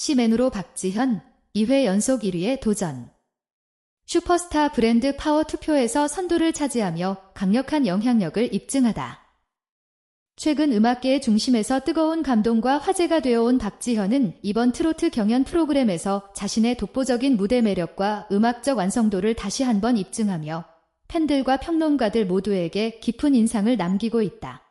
시맨으로 박지현 2회 연속 1위에 도전. 슈퍼스타 브랜드 파워 투표에서 선두를 차지하며 강력한 영향력을 입증하다. 최근 음악계의 중심에서 뜨거운 감동과 화제가 되어온 박지현은 이번 트로트 경연 프로그램에서 자신의 독보적인 무대 매력과 음악적 완성도를 다시 한번 입증하며 팬들과 평론가들 모두에게 깊은 인상을 남기고 있다.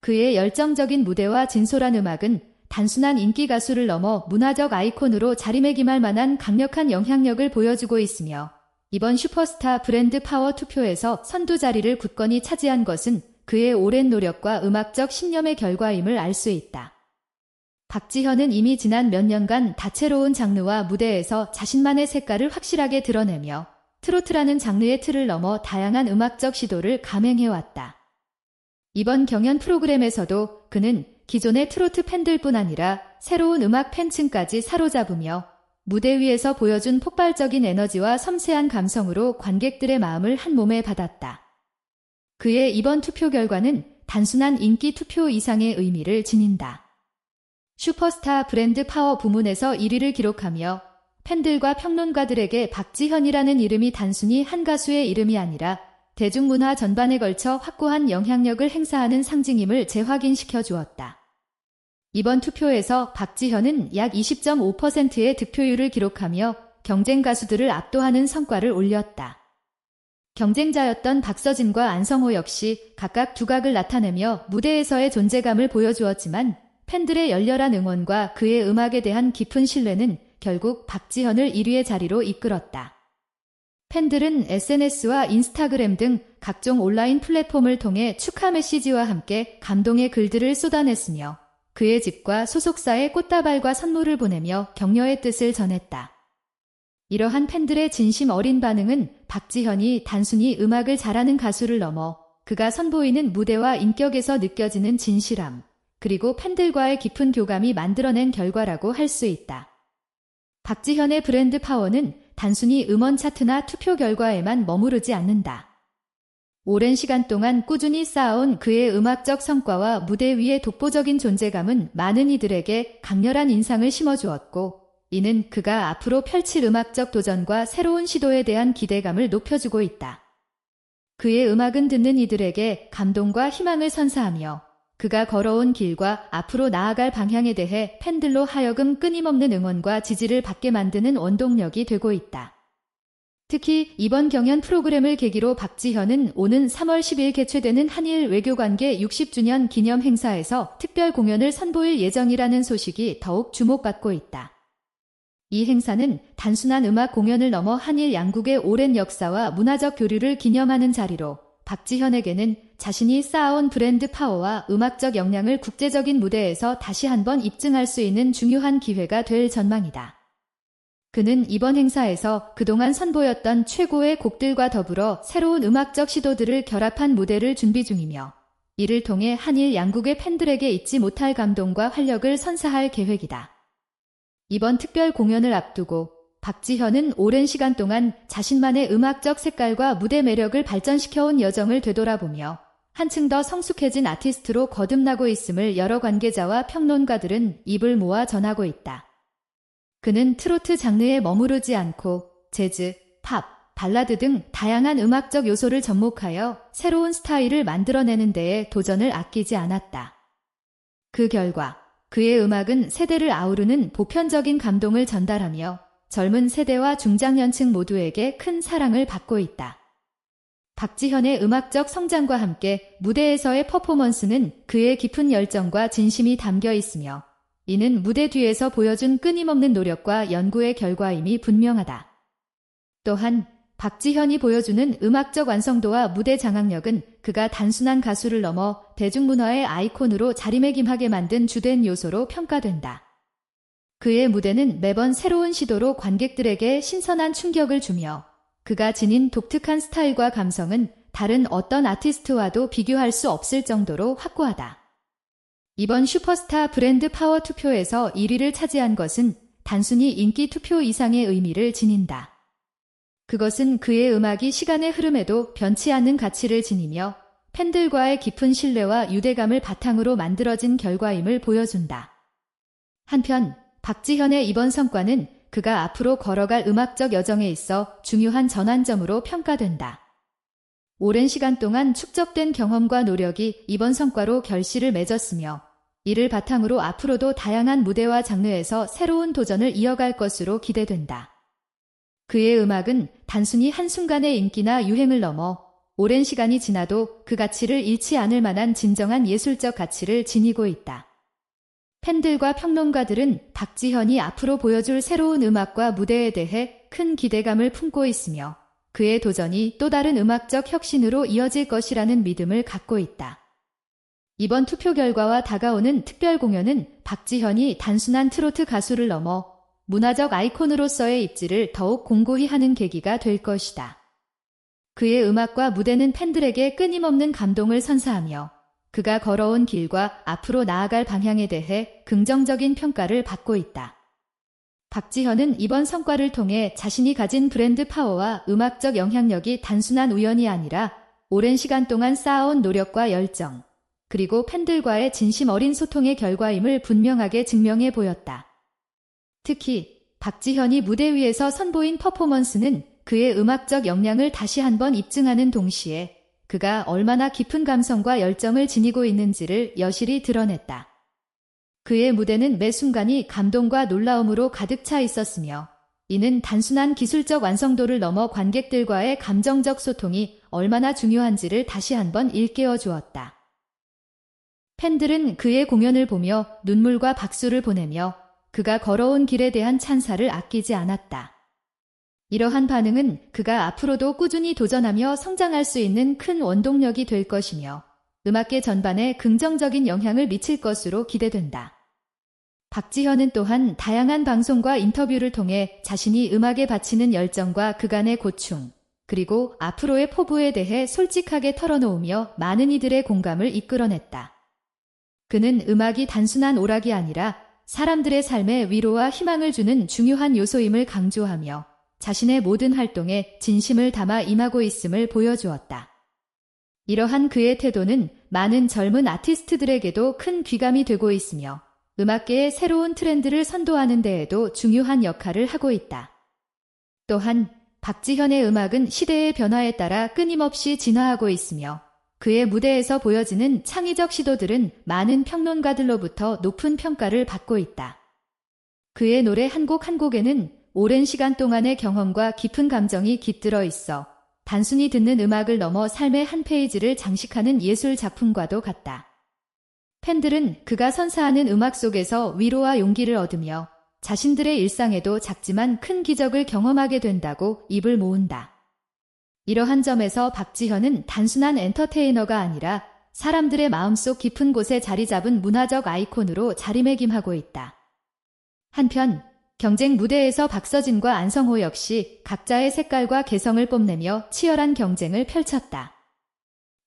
그의 열정적인 무대와 진솔한 음악은 단순한 인기 가수를 넘어 문화적 아이콘으로 자리매김할 만한 강력한 영향력을 보여주고 있으며 이번 슈퍼스타 브랜드 파워 투표에서 선두 자리를 굳건히 차지한 것은 그의 오랜 노력과 음악적 신념의 결과임을 알 수 있다. 박지현은 이미 지난 몇 년간 다채로운 장르와 무대에서 자신만의 색깔을 확실하게 드러내며 트로트라는 장르의 틀을 넘어 다양한 음악적 시도를 감행해왔다. 이번 경연 프로그램에서도 그는 기존의 트로트 팬들뿐 아니라 새로운 음악 팬층까지 사로잡으며 무대 위에서 보여준 폭발적인 에너지와 섬세한 감성으로 관객들의 마음을 한 몸에 받았다. 그의 이번 투표 결과는 단순한 인기 투표 이상의 의미를 지닌다. 슈퍼스타 브랜드 파워 부문에서 1위를 기록하며 팬들과 평론가들에게 박지현이라는 이름이 단순히 한 가수의 이름이 아니라 대중문화 전반에 걸쳐 확고한 영향력을 행사하는 상징임을 재확인시켜 주었다. 이번 투표에서 박지현은 약 20.5%의 득표율을 기록하며 경쟁 가수들을 압도하는 성과를 올렸다. 경쟁자였던 박서진과 안성호 역시 각각 두각을 나타내며 무대에서의 존재감을 보여주었지만 팬들의 열렬한 응원과 그의 음악에 대한 깊은 신뢰는 결국 박지현을 1위의 자리로 이끌었다. 팬들은 SNS와 인스타그램 등 각종 온라인 플랫폼을 통해 축하 메시지와 함께 감동의 글들을 쏟아냈으며 그의 집과 소속사에 꽃다발과 선물을 보내며 격려의 뜻을 전했다. 이러한 팬들의 진심 어린 반응은 박지현이 단순히 음악을 잘하는 가수를 넘어 그가 선보이는 무대와 인격에서 느껴지는 진실함, 그리고 팬들과의 깊은 교감이 만들어낸 결과라고 할 수 있다. 박지현의 브랜드 파워는 단순히 음원 차트나 투표 결과에만 머무르지 않는다. 오랜 시간 동안 꾸준히 쌓아온 그의 음악적 성과와 무대 위의 독보적인 존재감은 많은 이들에게 강렬한 인상을 심어주었고, 이는 그가 앞으로 펼칠 음악적 도전과 새로운 시도에 대한 기대감을 높여주고 있다. 그의 음악은 듣는 이들에게 감동과 희망을 선사하며 그가 걸어온 길과 앞으로 나아갈 방향에 대해 팬들로 하여금 끊임없는 응원과 지지를 받게 만드는 원동력이 되고 있다. 특히 이번 경연 프로그램을 계기로 박지현은 오는 3월 10일 개최되는 한일 외교관계 60주년 기념 행사에서 특별 공연을 선보일 예정이라는 소식이 더욱 주목받고 있다. 이 행사는 단순한 음악 공연을 넘어 한일 양국의 오랜 역사와 문화적 교류를 기념하는 자리로 박지현에게는 자신이 쌓아온 브랜드 파워와 음악적 역량을 국제적인 무대에서 다시 한번 입증할 수 있는 중요한 기회가 될 전망이다. 그는 이번 행사에서 그동안 선보였던 최고의 곡들과 더불어 새로운 음악적 시도들을 결합한 무대를 준비 중이며 이를 통해 한일 양국의 팬들에게 잊지 못할 감동과 활력을 선사할 계획이다. 이번 특별 공연을 앞두고 박지현은 오랜 시간 동안 자신만의 음악적 색깔과 무대 매력을 발전시켜온 여정을 되돌아보며 한층 더 성숙해진 아티스트로 거듭나고 있음을 여러 관계자와 평론가들은 입을 모아 전하고 있다. 그는 트로트 장르에 머무르지 않고 재즈, 팝, 발라드 등 다양한 음악적 요소를 접목하여 새로운 스타일을 만들어내는 데에 도전을 아끼지 않았다. 그 결과 그의 음악은 세대를 아우르는 보편적인 감동을 전달하며 젊은 세대와 중장년층 모두에게 큰 사랑을 받고 있다. 박지현의 음악적 성장과 함께 무대에서의 퍼포먼스는 그의 깊은 열정과 진심이 담겨 있으며 이는 무대 뒤에서 보여준 끊임없는 노력과 연구의 결과임이 분명하다. 또한 박지현이 보여주는 음악적 완성도와 무대 장악력은 그가 단순한 가수를 넘어 대중문화의 아이콘으로 자리매김하게 만든 주된 요소로 평가된다. 그의 무대는 매번 새로운 시도로 관객들에게 신선한 충격을 주며 그가 지닌 독특한 스타일과 감성은 다른 어떤 아티스트와도 비교할 수 없을 정도로 확고하다. 이번 슈퍼스타 브랜드 파워 투표에서 1위를 차지한 것은 단순히 인기 투표 이상의 의미를 지닌다. 그것은 그의 음악이 시간의 흐름에도 변치 않는 가치를 지니며 팬들과의 깊은 신뢰와 유대감을 바탕으로 만들어진 결과임을 보여준다. 한편 박지현의 이번 성과는 그가 앞으로 걸어갈 음악적 여정에 있어 중요한 전환점으로 평가된다. 오랜 시간 동안 축적된 경험과 노력이 이번 성과로 결실을 맺었으며 이를 바탕으로 앞으로도 다양한 무대와 장르에서 새로운 도전을 이어갈 것으로 기대된다. 그의 음악은 단순히 한순간의 인기나 유행을 넘어 오랜 시간이 지나도 그 가치를 잃지 않을 만한 진정한 예술적 가치를 지니고 있다. 팬들과 평론가들은 박지현이 앞으로 보여줄 새로운 음악과 무대에 대해 큰 기대감을 품고 있으며 그의 도전이 또 다른 음악적 혁신으로 이어질 것이라는 믿음을 갖고 있다. 이번 투표 결과와 다가오는 특별 공연은 박지현이 단순한 트로트 가수를 넘어 문화적 아이콘으로서의 입지를 더욱 공고히 하는 계기가 될 것이다. 그의 음악과 무대는 팬들에게 끊임없는 감동을 선사하며 그가 걸어온 길과 앞으로 나아갈 방향에 대해 긍정적인 평가를 받고 있다. 박지현은 이번 성과를 통해 자신이 가진 브랜드 파워와 음악적 영향력이 단순한 우연이 아니라 오랜 시간 동안 쌓아온 노력과 열정, 그리고 팬들과의 진심 어린 소통의 결과임을 분명하게 증명해 보였다. 특히 박지현이 무대 위에서 선보인 퍼포먼스는 그의 음악적 역량을 다시 한번 입증하는 동시에 그가 얼마나 깊은 감성과 열정을 지니고 있는지를 여실히 드러냈다. 그의 무대는 매 순간이 감동과 놀라움으로 가득 차 있었으며 이는 단순한 기술적 완성도를 넘어 관객들과의 감정적 소통이 얼마나 중요한지를 다시 한번 일깨워 주었다. 팬들은 그의 공연을 보며 눈물과 박수를 보내며 그가 걸어온 길에 대한 찬사를 아끼지 않았다. 이러한 반응은 그가 앞으로도 꾸준히 도전하며 성장할 수 있는 큰 원동력이 될 것이며 음악계 전반에 긍정적인 영향을 미칠 것으로 기대된다. 박지현은 또한 다양한 방송과 인터뷰를 통해 자신이 음악에 바치는 열정과 그간의 고충, 그리고 앞으로의 포부에 대해 솔직하게 털어놓으며 많은 이들의 공감을 이끌어냈다. 그는 음악이 단순한 오락이 아니라 사람들의 삶에 위로와 희망을 주는 중요한 요소임을 강조하며 자신의 모든 활동에 진심을 담아 임하고 있음을 보여주었다. 이러한 그의 태도는 많은 젊은 아티스트들에게도 큰 귀감이 되고 있으며 음악계의 새로운 트렌드를 선도하는 데에도 중요한 역할을 하고 있다. 또한 박지현의 음악은 시대의 변화에 따라 끊임없이 진화하고 있으며 그의 무대에서 보여지는 창의적 시도들은 많은 평론가들로부터 높은 평가를 받고 있다. 그의 노래 한 곡 한 곡에는 오랜 시간 동안의 경험과 깊은 감정이 깃들어 있어 단순히 듣는 음악을 넘어 삶의 한 페이지를 장식하는 예술 작품과도 같다. 팬들은 그가 선사하는 음악 속에서 위로와 용기를 얻으며 자신들의 일상에도 작지만 큰 기적을 경험하게 된다고 입을 모은다. 이러한 점에서 박지현은 단순한 엔터테이너가 아니라 사람들의 마음속 깊은 곳에 자리 잡은 문화적 아이콘으로 자리매김하고 있다. 한편 경쟁 무대에서 박서진과 안성호 역시 각자의 색깔과 개성을 뽐내며 치열한 경쟁을 펼쳤다.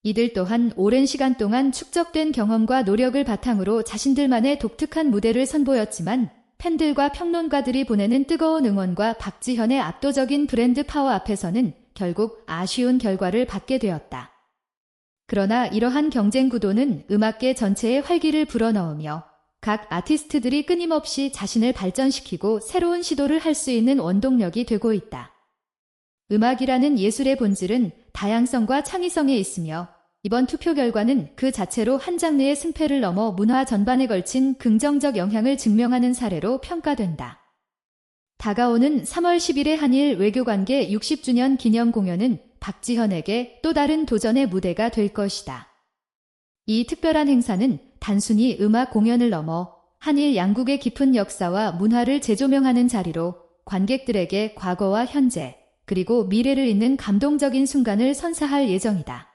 이들 또한 오랜 시간 동안 축적된 경험과 노력을 바탕으로 자신들만의 독특한 무대를 선보였지만 팬들과 평론가들이 보내는 뜨거운 응원과 박지현의 압도적인 브랜드 파워 앞에서는 결국 아쉬운 결과를 받게 되었다. 그러나 이러한 경쟁 구도는 음악계 전체의 활기를 불어넣으며 각 아티스트들이 끊임없이 자신을 발전시키고 새로운 시도를 할 수 있는 원동력이 되고 있다. 음악이라는 예술의 본질은 다양성과 창의성에 있으며 이번 투표 결과는 그 자체로 한 장르의 승패를 넘어 문화 전반에 걸친 긍정적 영향을 증명하는 사례로 평가된다. 다가오는 3월 10일의 한일 외교관계 60주년 기념 공연은 박지현에게 또 다른 도전의 무대가 될 것이다. 이 특별한 행사는 단순히 음악 공연을 넘어 한일 양국의 깊은 역사와 문화를 재조명하는 자리로 관객들에게 과거와 현재, 그리고 미래를 잇는 감동적인 순간을 선사할 예정이다.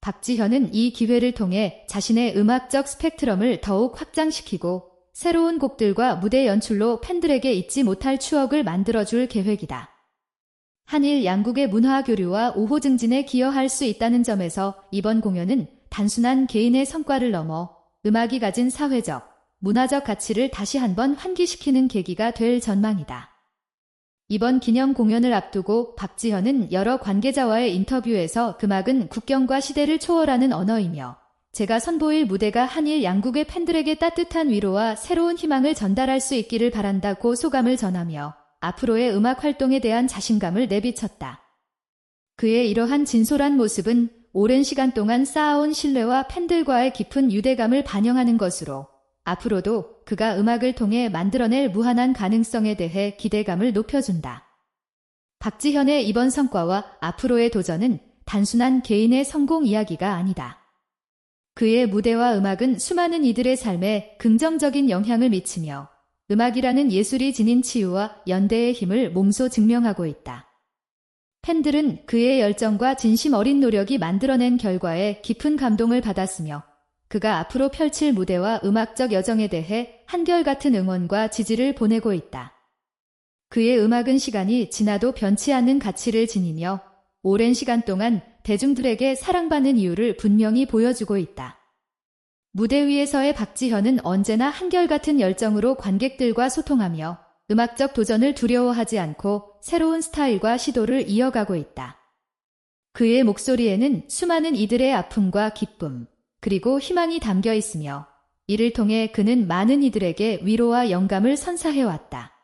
박지현은 이 기회를 통해 자신의 음악적 스펙트럼을 더욱 확장시키고 새로운 곡들과 무대 연출로 팬들에게 잊지 못할 추억을 만들어줄 계획이다. 한일 양국의 문화 교류와 우호 증진에 기여할 수 있다는 점에서 이번 공연은 단순한 개인의 성과를 넘어 음악이 가진 사회적, 문화적 가치를 다시 한번 환기시키는 계기가 될 전망이다. 이번 기념 공연을 앞두고 박지현은 여러 관계자와의 인터뷰에서 금악은 국경과 시대를 초월하는 언어이며 제가 선보일 무대가 한일 양국의 팬들에게 따뜻한 위로와 새로운 희망을 전달할 수 있기를 바란다고 소감을 전하며 앞으로의 음악 활동에 대한 자신감을 내비쳤다. 그의 이러한 진솔한 모습은 오랜 시간 동안 쌓아온 신뢰와 팬들과의 깊은 유대감을 반영하는 것으로 앞으로도 그가 음악을 통해 만들어낼 무한한 가능성에 대해 기대감을 높여준다. 박지현의 이번 성과와 앞으로의 도전은 단순한 개인의 성공 이야기가 아니다. 그의 무대와 음악은 수많은 이들의 삶에 긍정적인 영향을 미치며 음악이라는 예술이 지닌 치유와 연대의 힘을 몸소 증명하고 있다. 팬들은 그의 열정과 진심 어린 노력이 만들어낸 결과에 깊은 감동을 받았으며 그가 앞으로 펼칠 무대와 음악적 여정에 대해 한결같은 응원과 지지를 보내고 있다. 그의 음악은 시간이 지나도 변치 않는 가치를 지니며 오랜 시간 동안 대중들에게 사랑받는 이유를 분명히 보여주고 있다. 무대 위에서의 박지현은 언제나 한결같은 열정으로 관객들과 소통하며 음악적 도전을 두려워하지 않고 새로운 스타일과 시도를 이어가고 있다. 그의 목소리에는 수많은 이들의 아픔과 기쁨, 그리고 희망이 담겨 있으며 이를 통해 그는 많은 이들에게 위로와 영감을 선사해왔다.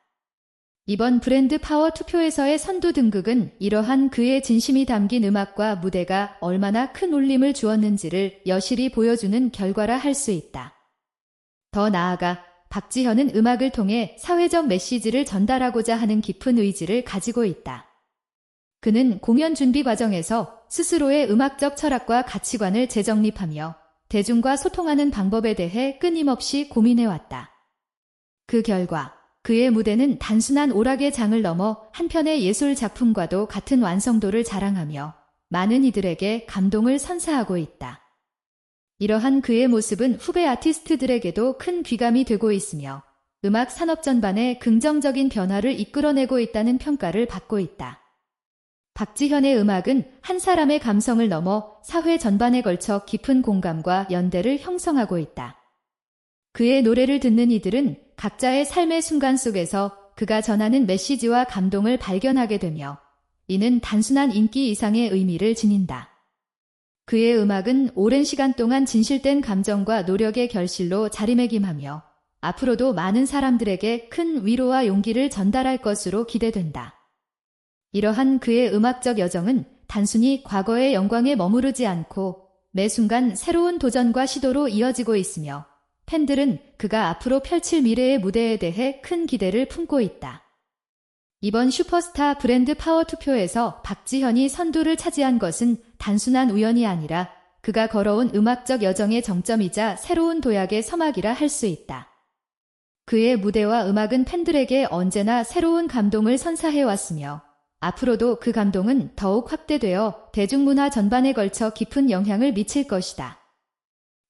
이번 브랜드 파워 투표에서의 선두 등극은 이러한 그의 진심이 담긴 음악과 무대가 얼마나 큰 울림을 주었는지를 여실히 보여주는 결과라 할 수 있다. 더 나아가 박지현은 음악을 통해 사회적 메시지를 전달하고자 하는 깊은 의지를 가지고 있다. 그는 공연 준비 과정에서 스스로의 음악적 철학과 가치관을 재정립하며 대중과 소통하는 방법에 대해 끊임없이 고민해왔다. 그 결과 그의 무대는 단순한 오락의 장을 넘어 한편의 예술 작품과도 같은 완성도를 자랑하며 많은 이들에게 감동을 선사하고 있다. 이러한 그의 모습은 후배 아티스트들에게도 큰 귀감이 되고 있으며 음악 산업 전반에 긍정적인 변화를 이끌어내고 있다는 평가를 받고 있다. 박지현의 음악은 한 사람의 감성을 넘어 사회 전반에 걸쳐 깊은 공감과 연대를 형성하고 있다. 그의 노래를 듣는 이들은 각자의 삶의 순간 속에서 그가 전하는 메시지와 감동을 발견하게 되며 이는 단순한 인기 이상의 의미를 지닌다. 그의 음악은 오랜 시간 동안 진실된 감정과 노력의 결실로 자리매김하며 앞으로도 많은 사람들에게 큰 위로와 용기를 전달할 것으로 기대된다. 이러한 그의 음악적 여정은 단순히 과거의 영광에 머무르지 않고 매 순간 새로운 도전과 시도로 이어지고 있으며 팬들은 그가 앞으로 펼칠 미래의 무대에 대해 큰 기대를 품고 있다. 이번 슈퍼스타 브랜드 파워 투표에서 박지현이 선두를 차지한 것은 단순한 우연이 아니라 그가 걸어온 음악적 여정의 정점이자 새로운 도약의 서막이라 할 수 있다. 그의 무대와 음악은 팬들에게 언제나 새로운 감동을 선사해왔으며 앞으로도 그 감동은 더욱 확대되어 대중문화 전반에 걸쳐 깊은 영향을 미칠 것이다.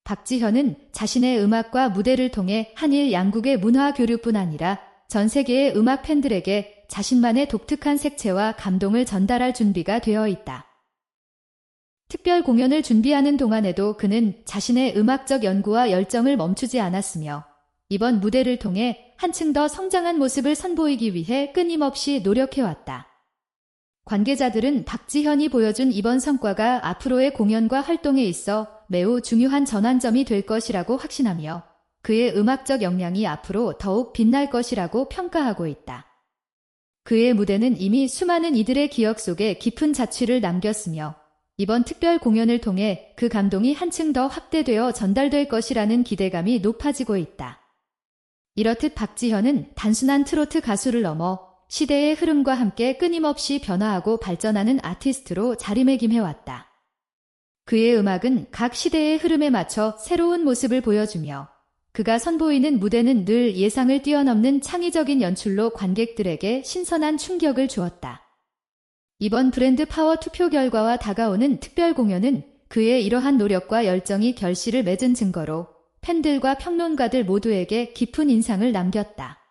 박지현은 자신의 음악과 무대를 통해 한일 양국의 문화 교류뿐 아니라 전 세계의 음악 팬들에게 자신만의 독특한 색채와 감동을 전달할 준비가 되어 있다. 특별 공연을 준비하는 동안에도 그는 자신의 음악적 연구와 열정을 멈추지 않았으며 이번 무대를 통해 한층 더 성장한 모습을 선보이기 위해 끊임없이 노력해왔다. 관계자들은 박지현이 보여준 이번 성과가 앞으로의 공연과 활동에 있어 매우 중요한 전환점이 될 것이라고 확신하며 그의 음악적 역량이 앞으로 더욱 빛날 것이라고 평가하고 있다. 그의 무대는 이미 수많은 이들의 기억 속에 깊은 자취를 남겼으며 이번 특별 공연을 통해 그 감동이 한층 더 확대되어 전달될 것이라는 기대감이 높아지고 있다. 이렇듯 박지현은 단순한 트로트 가수를 넘어 시대의 흐름과 함께 끊임없이 변화하고 발전하는 아티스트로 자리매김해왔다. 그의 음악은 각 시대의 흐름에 맞춰 새로운 모습을 보여주며 그가 선보이는 무대는 늘 예상을 뛰어넘는 창의적인 연출로 관객들에게 신선한 충격을 주었다. 이번 브랜드 파워 투표 결과와 다가오는 특별 공연은 그의 이러한 노력과 열정이 결실을 맺은 증거로 팬들과 평론가들 모두에게 깊은 인상을 남겼다.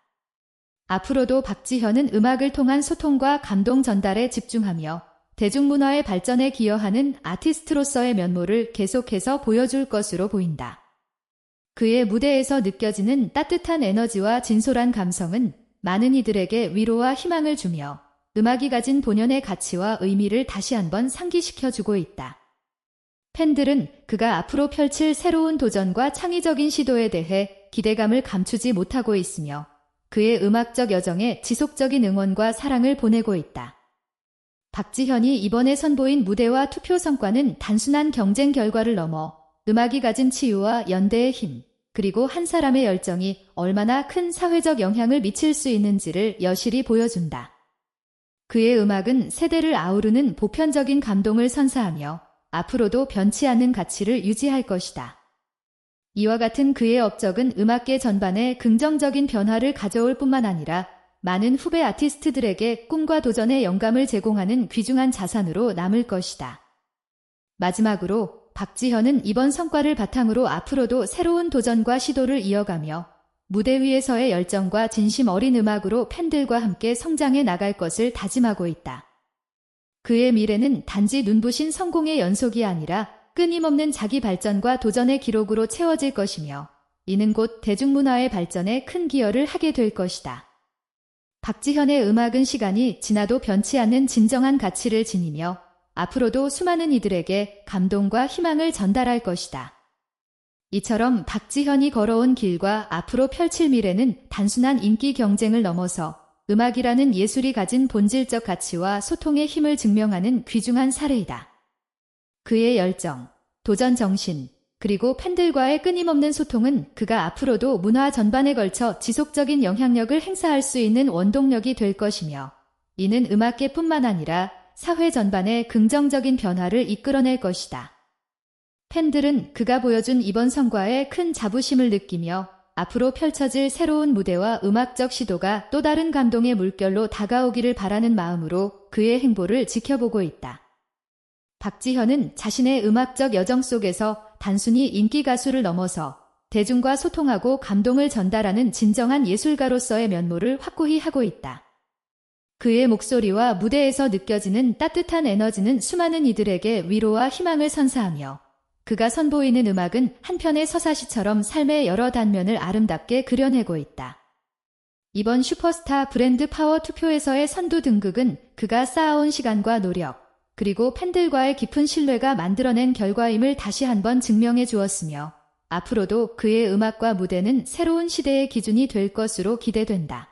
앞으로도 박지현은 음악을 통한 소통과 감동 전달에 집중하며 대중문화의 발전에 기여하는 아티스트로서의 면모를 계속해서 보여줄 것으로 보인다. 그의 무대에서 느껴지는 따뜻한 에너지와 진솔한 감성은 많은 이들에게 위로와 희망을 주며 음악이 가진 본연의 가치와 의미를 다시 한번 상기시켜주고 있다. 팬들은 그가 앞으로 펼칠 새로운 도전과 창의적인 시도에 대해 기대감을 감추지 못하고 있으며 그의 음악적 여정에 지속적인 응원과 사랑을 보내고 있다. 박지현이 이번에 선보인 무대와 투표 성과는 단순한 경쟁 결과를 넘어 음악이 가진 치유와 연대의 힘, 그리고 한 사람의 열정이 얼마나 큰 사회적 영향을 미칠 수 있는지를 여실히 보여준다. 그의 음악은 세대를 아우르는 보편적인 감동을 선사하며 앞으로도 변치 않는 가치를 유지할 것이다. 이와 같은 그의 업적은 음악계 전반에 긍정적인 변화를 가져올 뿐만 아니라 많은 후배 아티스트들에게 꿈과 도전의 영감을 제공하는 귀중한 자산으로 남을 것이다. 마지막으로 박지현은 이번 성과를 바탕으로 앞으로도 새로운 도전과 시도를 이어가며 무대 위에서의 열정과 진심 어린 음악으로 팬들과 함께 성장해 나갈 것을 다짐하고 있다. 그의 미래는 단지 눈부신 성공의 연속이 아니라 끊임없는 자기 발전과 도전의 기록으로 채워질 것이며 이는 곧 대중문화의 발전에 큰 기여를 하게 될 것이다. 박지현의 음악은 시간이 지나도 변치 않는 진정한 가치를 지니며 앞으로도 수많은 이들에게 감동과 희망을 전달할 것이다. 이처럼 박지현이 걸어온 길과 앞으로 펼칠 미래는 단순한 인기 경쟁을 넘어서 음악이라는 예술이 가진 본질적 가치와 소통의 힘을 증명하는 귀중한 사례이다. 그의 열정, 도전 정신, 그리고 팬들과의 끊임없는 소통은 그가 앞으로도 문화 전반에 걸쳐 지속적인 영향력을 행사할 수 있는 원동력이 될 것이며 이는 음악계뿐만 아니라 사회 전반에 긍정적인 변화를 이끌어낼 것이다. 팬들은 그가 보여준 이번 성과에 큰 자부심을 느끼며 앞으로 펼쳐질 새로운 무대와 음악적 시도가 또 다른 감동의 물결로 다가오기를 바라는 마음으로 그의 행보를 지켜보고 있다. 박지현은 자신의 음악적 여정 속에서 단순히 인기 가수를 넘어서 대중과 소통하고 감동을 전달하는 진정한 예술가로서의 면모를 확고히 하고 있다. 그의 목소리와 무대에서 느껴지는 따뜻한 에너지는 수많은 이들에게 위로와 희망을 선사하며 그가 선보이는 음악은 한편의 서사시처럼 삶의 여러 단면을 아름답게 그려내고 있다. 이번 슈퍼스타 브랜드 파워 투표에서의 선두 등극은 그가 쌓아온 시간과 노력, 그리고 팬들과의 깊은 신뢰가 만들어낸 결과임을 다시 한번 증명해 주었으며 앞으로도 그의 음악과 무대는 새로운 시대의 기준이 될 것으로 기대된다.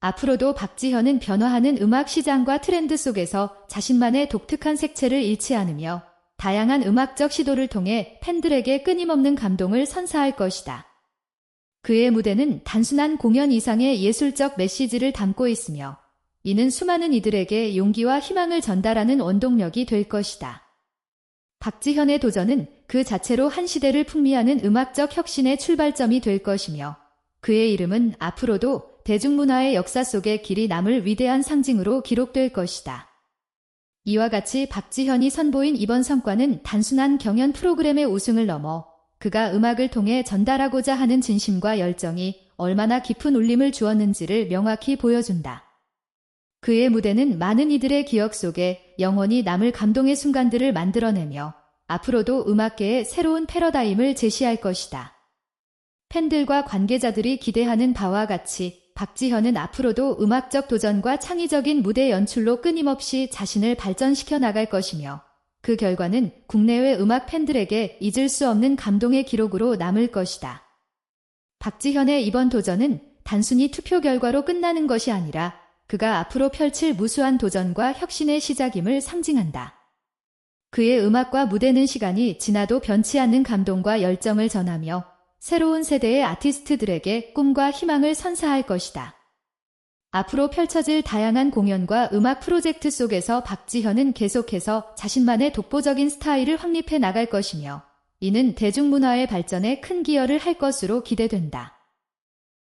앞으로도 박지현은 변화하는 음악 시장과 트렌드 속에서 자신만의 독특한 색채를 잃지 않으며 다양한 음악적 시도를 통해 팬들에게 끊임없는 감동을 선사할 것이다. 그의 무대는 단순한 공연 이상의 예술적 메시지를 담고 있으며 이는 수많은 이들에게 용기와 희망을 전달하는 원동력이 될 것이다. 박지현의 도전은 그 자체로 한 시대를 풍미하는 음악적 혁신의 출발점이 될 것이며 그의 이름은 앞으로도 대중문화의 역사 속에 길이 남을 위대한 상징으로 기록될 것이다. 이와 같이 박지현이 선보인 이번 성과는 단순한 경연 프로그램의 우승을 넘어 그가 음악을 통해 전달하고자 하는 진심과 열정이 얼마나 깊은 울림을 주었는지를 명확히 보여준다. 그의 무대는 많은 이들의 기억 속에 영원히 남을 감동의 순간들을 만들어내며 앞으로도 음악계의 새로운 패러다임을 제시할 것이다. 팬들과 관계자들이 기대하는 바와 같이 박지현은 앞으로도 음악적 도전과 창의적인 무대 연출로 끊임없이 자신을 발전시켜 나갈 것이며 그 결과는 국내외 음악 팬들에게 잊을 수 없는 감동의 기록으로 남을 것이다. 박지현의 이번 도전은 단순히 투표 결과로 끝나는 것이 아니라 그가 앞으로 펼칠 무수한 도전과 혁신의 시작임을 상징한다. 그의 음악과 무대는 시간이 지나도 변치 않는 감동과 열정을 전하며 새로운 세대의 아티스트들에게 꿈과 희망을 선사할 것이다. 앞으로 펼쳐질 다양한 공연과 음악 프로젝트 속에서 박지현은 계속해서 자신만의 독보적인 스타일을 확립해 나갈 것이며 이는 대중문화의 발전에 큰 기여를 할 것으로 기대된다.